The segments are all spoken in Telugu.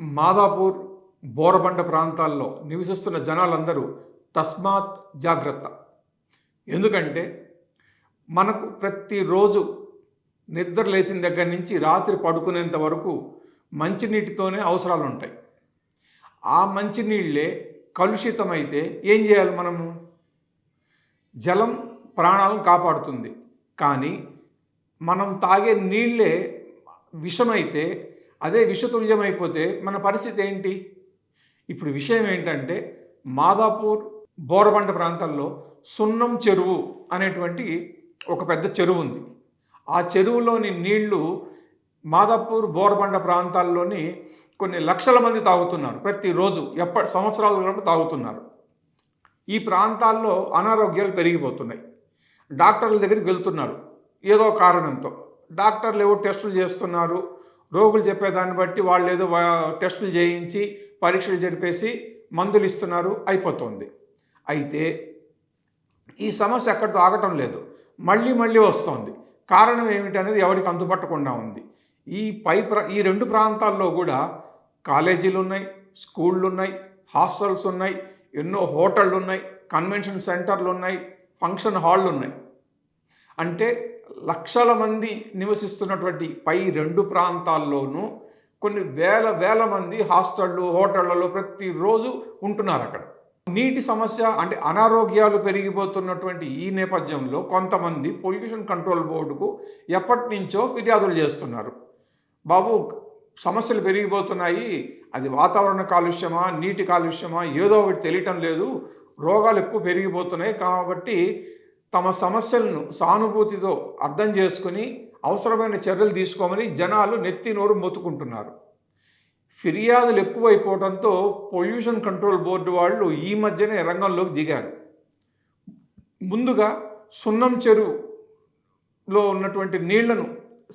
మాదాపూర్ బోరబండ ప్రాంతాల్లో నివసిస్తున్న జనాలందరూ తస్మాత్ జాగ్రత్త. ఎందుకంటే మనకు ప్రతిరోజు నిద్ర లేచిన దగ్గర నుంచి రాత్రి పడుకునేంత వరకు మంచినీటితోనే అవసరాలు ఉంటాయి ఆ మంచినీళ్ళే కలుషితమైతే ఏం చేయాలి మనము? జలం ప్రాణాలను కాపాడుతుంది. కానీ మనం తాగే నీళ్ళే విషమైతే అదే విషతుల్యమైపోతే మన పరిస్థితి ఏంటి? ఇప్పుడు విషయం ఏంటంటే మాదాపూర్ బోరబండ ప్రాంతాల్లో సున్నం చెరువు అనేటువంటి ఒక పెద్ద చెరువు ఉంది. ఆ చెరువులోని నీళ్ళు మాదాపూర్ బోరబండ ప్రాంతాల్లోని కొన్ని లక్షల మంది తాగుతున్నారు ప్రతిరోజు ఎప్పటి సంవత్సరాల వరకు తాగుతున్నారు. ఈ ప్రాంతాల్లో అనారోగ్యాలు పెరిగిపోతున్నాయి. డాక్టర్ల దగ్గరికి వెళ్తున్నారు. ఏదో కారణంతో. డాక్టర్లు ఏవో టెస్టులు చేస్తున్నారు? రోగులు చెప్పేదాన్ని బట్టి వాళ్ళు ఏదో టెస్టులు చేయించి పరీక్షలు జరిపేసి మందులు ఇస్తున్నారు అయిపోతుంది. అయితే ఈ సమస్య ఎక్కడితో ఆగటం లేదు. మళ్ళీ మళ్ళీ వస్తుంది. కారణం ఏమిటి అనేది ఎవరికి అందుపట్టకుండా ఉంది. ఈ పై ప్ర ఈ రెండు ప్రాంతాల్లో కూడా కాలేజీలు ఉన్నాయి స్కూళ్ళు ఉన్నాయి హాస్టల్స్ ఉన్నాయి ఎన్నో హోటళ్ళు ఉన్నాయి కన్వెన్షన్ సెంటర్లు ఉన్నాయి ఫంక్షన్ హాళ్ళు ఉన్నాయి అంటే లక్షల మంది నివసిస్తున్నటువంటి పై రెండు ప్రాంతాల్లోనూ కొన్ని వేల వేల మంది హాస్టళ్ళు హోటళ్ళలో ప్రతిరోజు ఉంటున్నారు అక్కడ. నీటి సమస్య అంటే అనారోగ్యాలు పెరిగిపోతున్నటువంటి ఈ నేపథ్యంలో కొంతమంది పొల్యూషన్ కంట్రోల్ బోర్డుకు ఎప్పటి నుంచో ఫిర్యాదులు చేస్తున్నారు. బాబు సమస్యలు పెరిగిపోతున్నాయి. అది వాతావరణ కాలుష్యమా నీటి కాలుష్యమా ఏదో ఒకటి తెలియటం లేదు. రోగాలు ఎక్కువ పెరిగిపోతున్నాయి కాబట్టి తమ సమస్యలను సానుభూతితో అర్థం చేసుకుని అవసరమైన చర్యలు తీసుకోమని జనాలు నెత్తి నోరు మొత్తుకుంటున్నారు. ఫిర్యాదులు ఎక్కువైపోవడంతో పొల్యూషన్ కంట్రోల్ బోర్డు వాళ్ళు ఈ మధ్యనే రంగంలోకి దిగారు. ముందుగా సున్నం చెరువులో ఉన్నటువంటి నీళ్ళను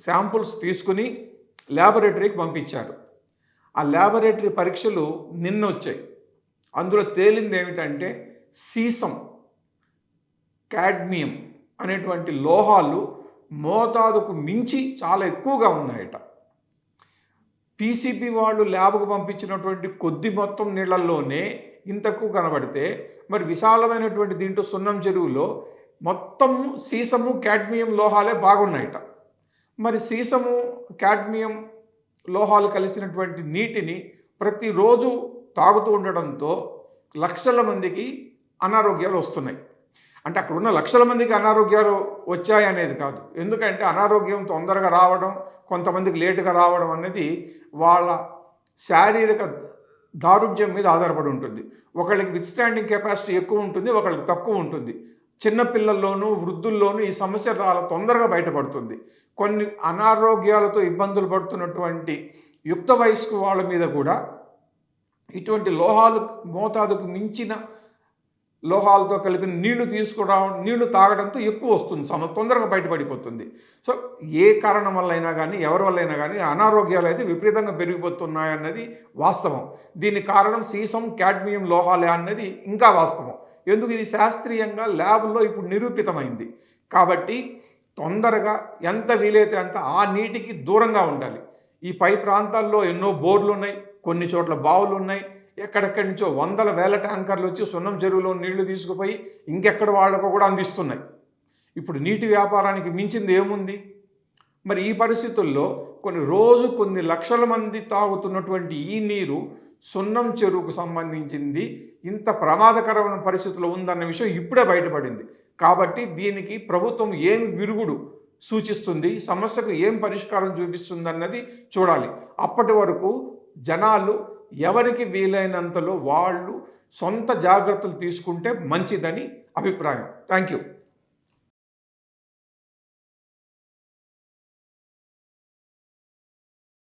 శాంపుల్స్ తీసుకుని ల్యాబొరేటరీకి పంపించారు. ఆ ల్యాబొరేటరీ పరీక్షలు నిన్న వచ్చాయి అందులో తేలింది ఏమిటంటే సీసం క్యాడ్మియం అనేటువంటి లోహాలు మోతాదుకు మించి చాలా ఎక్కువగా ఉన్నాయట. పీసీబీ వాళ్ళు ల్యాబ్కు పంపించినటువంటి కొద్ది మొత్తం నీళ్ళల్లోనే ఇంతకు కనబడితే మరి విశాలమైనటువంటి దీంట్లో సున్నం చెరువులో మొత్తం సీసము క్యాడ్మియం లోహాలే బాగున్నాయట. మరి సీసము క్యాడ్మియం లోహాలు కలిసినటువంటి నీటిని ప్రతిరోజు తాగుతూ ఉండడంతో లక్షల మందికి అనారోగ్యాలు వస్తున్నాయి. అంటే అక్కడ ఉన్న లక్షల మందికి అనారోగ్యాలు వచ్చాయి అనేది కాదు. ఎందుకంటే అనారోగ్యం తొందరగా రావడం కొంతమందికి లేటుగా రావడం అనేది వాళ్ళ శారీరక దారుఢ్యం మీద ఆధారపడి ఉంటుంది. ఒకళ్ళకి విత్స్టాండింగ్ కెపాసిటీ ఎక్కువ ఉంటుంది ఒకళ్ళకి తక్కువ ఉంటుంది. చిన్నపిల్లల్లోనూ వృద్ధుల్లోనూ ఈ సమస్య చాలా తొందరగా బయటపడుతుంది. కొన్ని అనారోగ్యాలతో ఇబ్బందులు పడుతున్నటువంటి యుక్త వయస్కు వాళ్ళ మీద కూడా ఇటువంటి లోహాలు మోతాదుకు మించిన లోహాలతో కలిపిన నీళ్ళు తీసుకోవడం నీళ్ళు తాగడంతో ఎక్కువ వస్తుంది. సమ తొందరగా బయటపడిపోతుంది. సో ఏ కారణం వల్ల అయినా కానీ ఎవరి వల్ల అయినా కానీ అనారోగ్యాలు అయితే విపరీతంగా పెరిగిపోతున్నాయన్నది వాస్తవం. దీని కారణం సీసం కాడ్మియం లోహాలే అన్నది ఇంకా వాస్తవం. ఎందుకు ఇది శాస్త్రీయంగా ల్యాబ్లో ఇప్పుడు నిరూపితమైంది? కాబట్టి తొందరగా ఎంత వీలైతే అంత ఆ నీటికి దూరంగా ఉండాలి. ఈ పై ప్రాంతాల్లో ఎన్నో బోర్లు ఉన్నాయి కొన్ని చోట్ల బావులు ఉన్నాయి ఎక్కడెక్కడి నుంచో వందల వేల ట్యాంకర్లు వచ్చి సున్నం చెరువులో నీళ్ళు తీసుకుపోయి ఇంకెక్కడ వాళ్ళకు కూడా అందిస్తున్నాయి. ఇప్పుడు నీటి వ్యాపారానికి మించింది ఏముంది? మరి ఈ పరిస్థితుల్లో కొన్ని రోజు కొన్ని లక్షల మంది తాగుతున్నటువంటి ఈ నీరు సున్నం చెరువుకు సంబంధించింది ఇంత ప్రమాదకరమైన పరిస్థితిలో ఉందన్న విషయం ఇప్పుడే బయటపడింది. కాబట్టి దీనికి ప్రభుత్వం ఏం విరుగుడు సూచిస్తుంది? ఈ సమస్యకు ఏం పరిష్కారం చూపిస్తుంది అన్నది చూడాలి. అప్పటి వరకు జనాలు ఎవరికి వీలైనంతలో వాళ్ళు సొంత జాగ్రత్తలు తీసుకుంటే మంచిదని అభిప్రాయం. Thank you